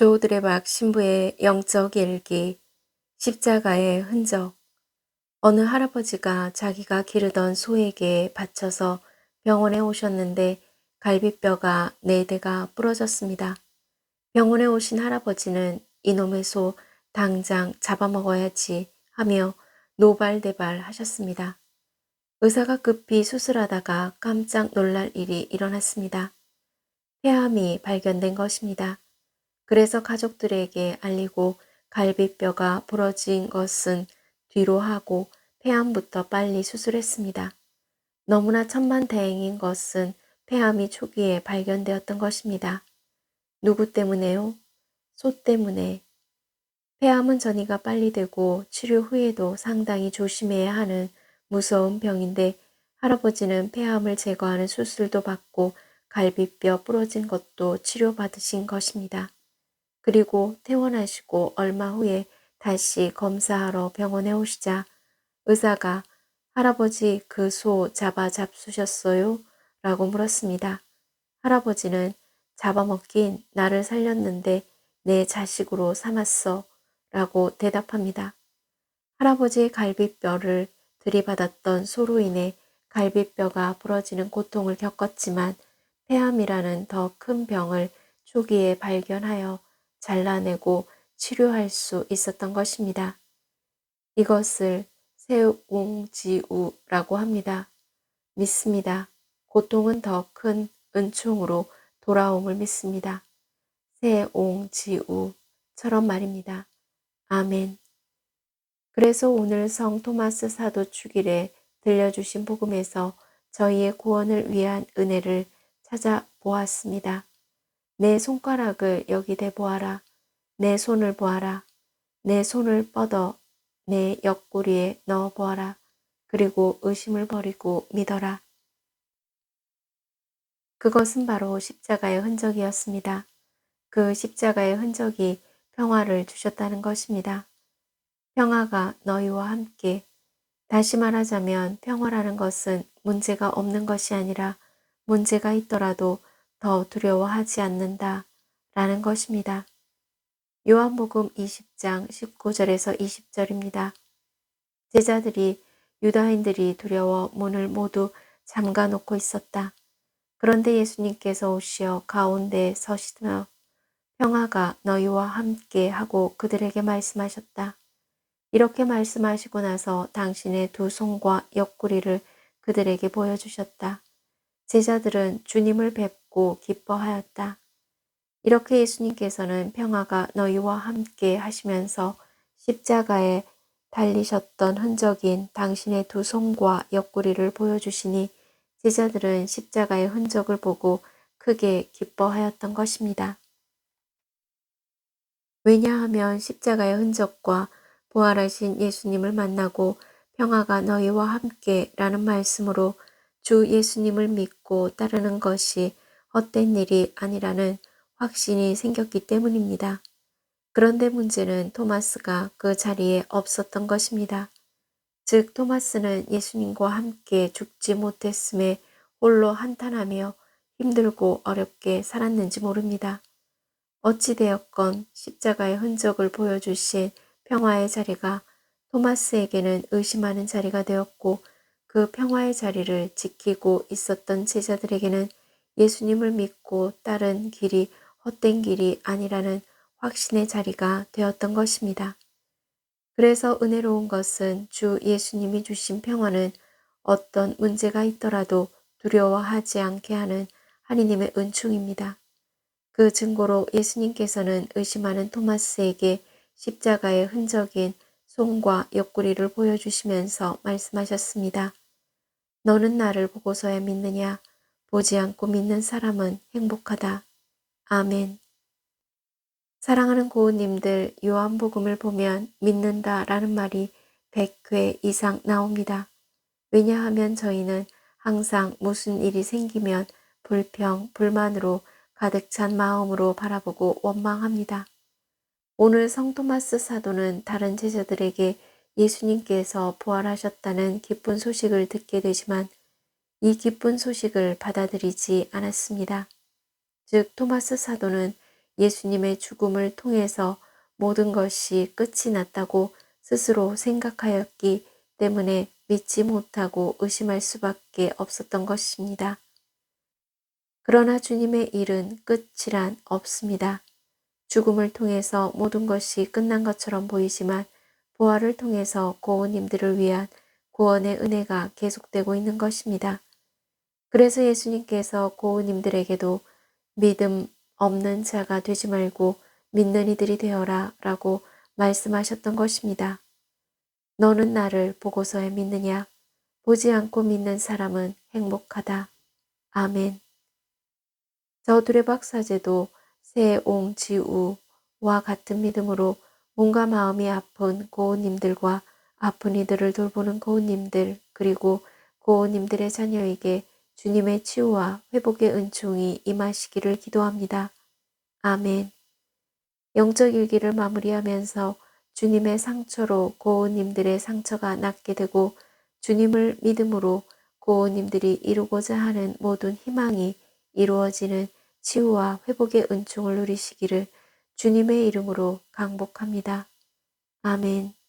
조드레박 신부의 영적 일기, 십자가의 흔적. 어느 할아버지가 자기가 기르던 소에게 바쳐서 병원에 오셨는데 갈비뼈가 네 대가 부러졌습니다. 병원에 오신 할아버지는 이놈의 소 당장 잡아먹어야지 하며 노발대발 하셨습니다. 의사가 급히 수술하다가 깜짝 놀랄 일이 일어났습니다. 폐암이 발견된 것입니다. 그래서 가족들에게 알리고 갈비뼈가 부러진 것은 뒤로 하고 폐암부터 빨리 수술했습니다. 너무나 천만다행인 것은 폐암이 초기에 발견되었던 것입니다. 누구 때문에요? 소 때문에. 폐암은 전이가 빨리 되고 치료 후에도 상당히 조심해야 하는 무서운 병인데 할아버지는 폐암을 제거하는 수술도 받고 갈비뼈 부러진 것도 치료받으신 것입니다. 그리고 퇴원하시고 얼마 후에 다시 검사하러 병원에 오시자 의사가 할아버지 그 소 잡아 잡수셨어요? 라고 물었습니다. 할아버지는 잡아먹긴 나를 살렸는데 내 자식으로 삼았어 라고 대답합니다. 할아버지의 갈비뼈를 들이받았던 소로 인해 갈비뼈가 부러지는 고통을 겪었지만 폐암이라는 더 큰 병을 초기에 발견하여 잘라내고 치료할 수 있었던 것입니다. 이것을 세웅지우라고 합니다. 믿습니다. 고통은 더 큰 은총으로 돌아옴을 믿습니다. 세옹지우처럼 말입니다. 아멘. 그래서 오늘 성 토마스 사도 축일에 들려주신 복음에서 저희의 구원을 위한 은혜를 찾아보았습니다. 내 손가락을 여기 대보아라. 내 손을 보아라. 내 손을 뻗어 내 옆구리에 넣어 보아라. 그리고 의심을 버리고 믿어라. 그것은 바로 십자가의 흔적이었습니다. 그 십자가의 흔적이 평화를 주셨다는 것입니다. 평화가 너희와 함께 다시 말하자면 평화라는 것은 문제가 없는 것이 아니라 문제가 있더라도 더 두려워하지 않는다 라는 것입니다. 요한복음 20장 19절에서 20절입니다. 제자들이 유다인들이 두려워 문을 모두 잠가 놓고 있었다. 그런데 예수님께서 오시어 가운데 서시며 평화가 너희와 함께 하고 그들에게 말씀하셨다. 이렇게 말씀하시고 나서 당신의 두 손과 옆구리를 그들에게 보여주셨다. 제자들은 주님을 뵙고 기뻐하였다. 이렇게 예수님께서는 평화가 너희와 함께 하시면서 십자가에 달리셨던 흔적인 당신의 두 손과 옆구리를 보여주시니 제자들은 십자가의 흔적을 보고 크게 기뻐하였던 것입니다. 왜냐하면 십자가의 흔적과 부활하신 예수님을 만나고 평화가 너희와 함께 라는 말씀으로 주 예수님을 믿고 따르는 것이 헛된 일이 아니라는 확신이 생겼기 때문입니다. 그런데 문제는 토마스가 그 자리에 없었던 것입니다. 즉 토마스는 예수님과 함께 죽지 못했음에 홀로 한탄하며 힘들고 어렵게 살았는지 모릅니다. 어찌되었건 십자가의 흔적을 보여주신 평화의 자리가 토마스에게는 의심하는 자리가 되었고 그 평화의 자리를 지키고 있었던 제자들에게는 예수님을 믿고 따른 길이 헛된 길이 아니라는 확신의 자리가 되었던 것입니다. 그래서 은혜로운 것은 주 예수님이 주신 평화는 어떤 문제가 있더라도 두려워하지 않게 하는 하느님의 은총입니다. 그 증거로 예수님께서는 의심하는 토마스에게 십자가의 흔적인 손과 옆구리를 보여주시면서 말씀하셨습니다. 너는 나를 보고서야 믿느냐? 보지 않고 믿는 사람은 행복하다. 아멘. 사랑하는 고우님들 요한복음을 보면 믿는다 라는 말이 100회 이상 나옵니다. 왜냐하면 저희는 항상 무슨 일이 생기면 불평, 불만으로 가득 찬 마음으로 바라보고 원망합니다. 오늘 성토마스 사도는 다른 제자들에게 예수님께서 부활하셨다는 기쁜 소식을 듣게 되지만 이 기쁜 소식을 받아들이지 않았습니다. 즉 토마스 사도는 예수님의 죽음을 통해서 모든 것이 끝이 났다고 스스로 생각하였기 때문에 믿지 못하고 의심할 수밖에 없었던 것입니다. 그러나 주님의 일은 끝이란 없습니다. 죽음을 통해서 모든 것이 끝난 것처럼 보이지만 부활을 통해서 고은님들을 위한 구원의 은혜가 계속되고 있는 것입니다. 그래서 예수님께서 고은님들에게도 믿음 없는 자가 되지 말고 믿는 이들이 되어라 라고 말씀하셨던 것입니다. 너는 나를 보고서야 믿느냐? 보지 않고 믿는 사람은 행복하다. 아멘. 저 두레박 사제도 새옹지우와 같은 믿음으로 몸과 마음이 아픈 고우님들과 아픈 이들을 돌보는 고우님들 그리고 고우님들의 자녀에게 주님의 치유와 회복의 은총이 임하시기를 기도합니다. 아멘. 영적 일기를 마무리하면서 주님의 상처로 고우님들의 상처가 낫게 되고 주님을 믿음으로 고우님들이 이루고자 하는 모든 희망이 이루어지는 치유와 회복의 은총을 누리시기를 주님의 이름으로 강복합니다. 아멘.